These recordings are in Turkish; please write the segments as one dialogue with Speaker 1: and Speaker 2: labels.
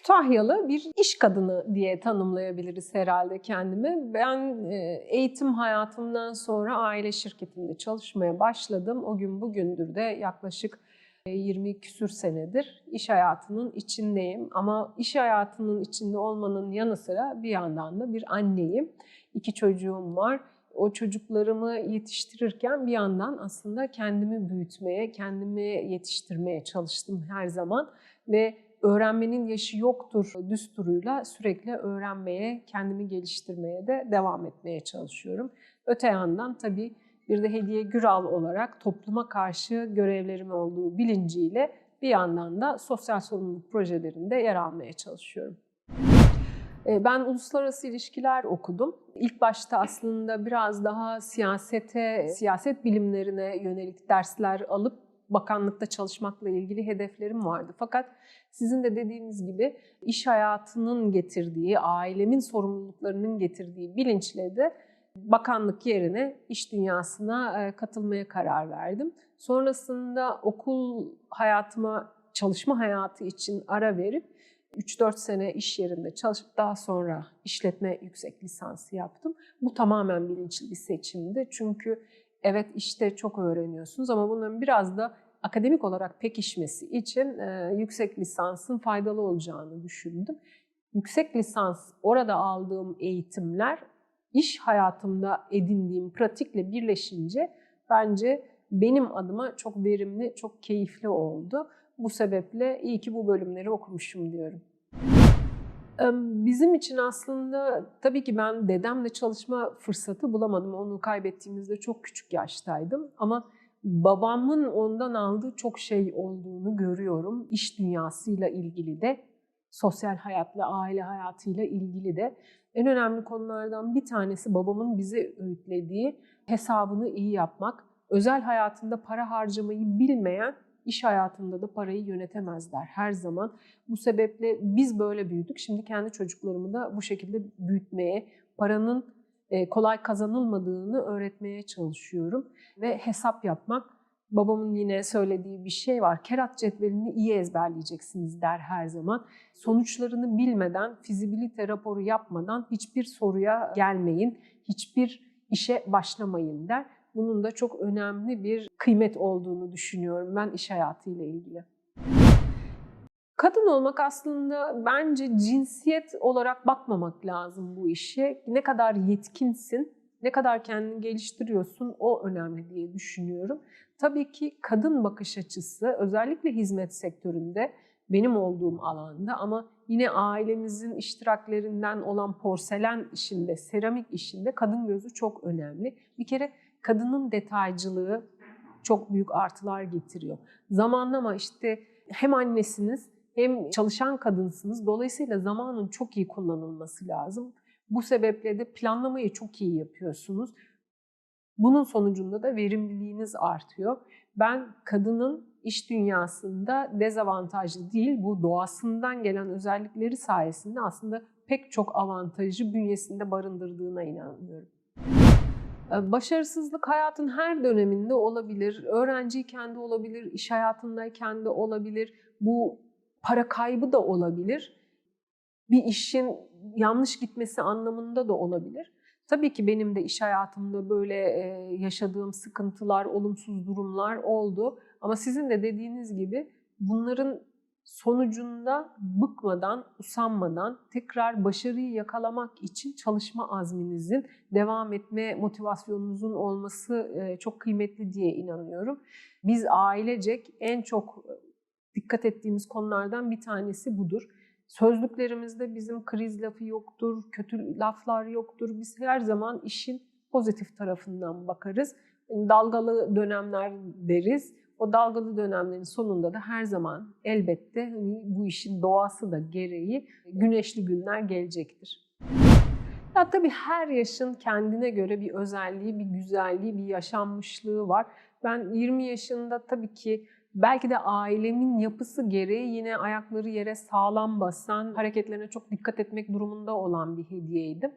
Speaker 1: Kütahyalı bir iş kadını diye tanımlayabiliriz herhalde kendimi. Ben e, eğitim hayatımdan sonra aile şirketinde çalışmaya başladım. O gün bugündür de yaklaşık e, 20 küsür senedir iş hayatının içindeyim. Ama iş hayatının içinde olmanın yanı sıra bir yandan da bir anneyim. İki çocuğum var. O çocuklarımı yetiştirirken bir yandan aslında kendimi büyütmeye, kendimi yetiştirmeye çalıştım her zaman. Ve öğrenmenin yaşı yoktur düsturuyla sürekli öğrenmeye, kendimi geliştirmeye de devam etmeye çalışıyorum. Öte yandan tabii bir de Hediye Güral olarak topluma karşı görevlerim olduğu bilinciyle bir yandan da sosyal sorumluluk projelerinde yer almaya çalışıyorum. E, Ben uluslararası ilişkiler okudum. İlk başta aslında biraz daha siyasete, siyaset bilimlerine yönelik dersler alıp bakanlıkta çalışmakla ilgili hedeflerim vardı. Fakat sizin de dediğiniz gibi iş hayatının getirdiği, ailemin sorumluluklarının getirdiği bilinçle de bakanlık yerine iş dünyasına e, katılmaya karar verdim. Sonrasında okul hayatıma, çalışma hayatı için ara verip 3-4 sene iş yerinde çalışıp daha sonra işletme yüksek lisansı yaptım. Bu tamamen bilinçli bir seçimdi. Çünkü evet işte çok öğreniyorsunuz ama bunların biraz da akademik olarak pekişmesi için e, yüksek lisansın faydalı olacağını düşündüm. Yüksek lisans, orada aldığım eğitimler iş hayatımda edindiğim pratikle birleşince bence benim adıma çok verimli, çok keyifli oldu. Bu sebeple iyi ki bu bölümleri okumuşum diyorum. Bizim için aslında tabii ki ben dedemle çalışma fırsatı bulamadım. Onu kaybettiğimizde çok küçük yaştaydım. Ama babamın ondan aldığı çok şey olduğunu görüyorum. İş dünyasıyla ilgili de, sosyal hayatla, aile hayatıyla ilgili de. En önemli konulardan bir tanesi babamın bize öğütlediği hesabını iyi yapmak. Özel hayatında para harcamayı bilmeyen iş hayatında da parayı yönetemezler her zaman. Bu sebeple biz böyle büyüdük. Şimdi kendi çocuklarımı da bu şekilde büyütmeye, paranın e, kolay kazanılmadığını öğretmeye çalışıyorum. Ve hesap yapmak, babamın yine söylediği bir şey var. Kerat cetvelini iyi ezberleyeceksiniz der her zaman. Sonuçlarını bilmeden, fizibilite raporu yapmadan hiçbir soruya gelmeyin, hiçbir işe başlamayın der. Bunun da çok önemli bir kıymet olduğunu düşünüyorum ben iş hayatıyla ilgili. Kadın olmak aslında bence cinsiyet olarak bakmamak lazım bu işe. Ne kadar yetkinsin, ne kadar kendini geliştiriyorsun o önemli diye düşünüyorum. Tabii ki kadın bakış açısı özellikle hizmet sektöründe benim olduğum alanda ama yine ailemizin iştiraklerinden olan porselen işinde, seramik işinde kadın gözü çok önemli. Bir kere kadının detaycılığı çok büyük artılar getiriyor. Zamanlama işte hem annesiniz hem çalışan kadınsınız. Dolayısıyla zamanın çok iyi kullanılması lazım. Bu sebeple de planlamayı çok iyi yapıyorsunuz. Bunun sonucunda da verimliliğiniz artıyor. Ben kadının iş dünyasında dezavantajlı değil, bu doğasından gelen özellikleri sayesinde aslında pek çok avantajı bünyesinde barındırdığına inanıyorum. Başarısızlık hayatın her döneminde olabilir. Öğrenciyken de olabilir, iş hayatındayken de olabilir. Bu para kaybı da olabilir. Bir işin yanlış gitmesi anlamında da olabilir. Tabii ki benim de iş hayatımda böyle yaşadığım sıkıntılar, olumsuz durumlar oldu. Ama sizin de dediğiniz gibi bunların sonucunda bıkmadan, usanmadan tekrar başarıyı yakalamak için çalışma azminizin, devam etme motivasyonunuzun olması çok kıymetli diye inanıyorum. Biz ailecek en çok dikkat ettiğimiz konulardan bir tanesi budur. Sözlüklerimizde bizim kriz lafı yoktur, kötü laflar yoktur. Biz her zaman işin pozitif tarafından bakarız. Dalgalı dönemler deriz. O dalgalı dönemlerin sonunda da her zaman elbette hani bu işin doğası da gereği güneşli günler gelecektir. Ya tabii her yaşın kendine göre bir özelliği, bir güzelliği, bir yaşanmışlığı var. Ben 20 yaşında tabii ki belki de ailemin yapısı gereği yine ayakları yere sağlam basan, hareketlerine çok dikkat etmek durumunda olan bir hediyeydim.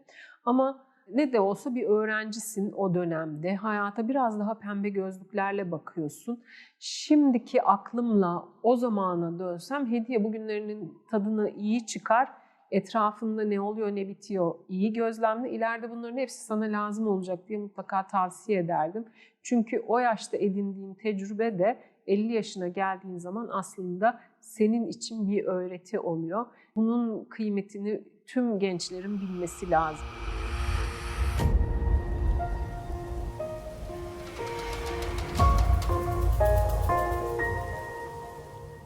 Speaker 1: Ama ne de olsa bir öğrencisin o dönemde. Hayata biraz daha pembe gözlüklerle bakıyorsun. Şimdiki aklımla o zamana dönsem hediye bugünlerinin tadını iyi çıkar. Etrafında ne oluyor ne bitiyor iyi gözlemle. İleride bunların hepsi sana lazım olacak diye mutlaka tavsiye ederdim. Çünkü o yaşta edindiğin tecrübe de 50 yaşına geldiğin zaman aslında senin için bir öğreti oluyor. Bunun kıymetini tüm gençlerin bilmesi lazım.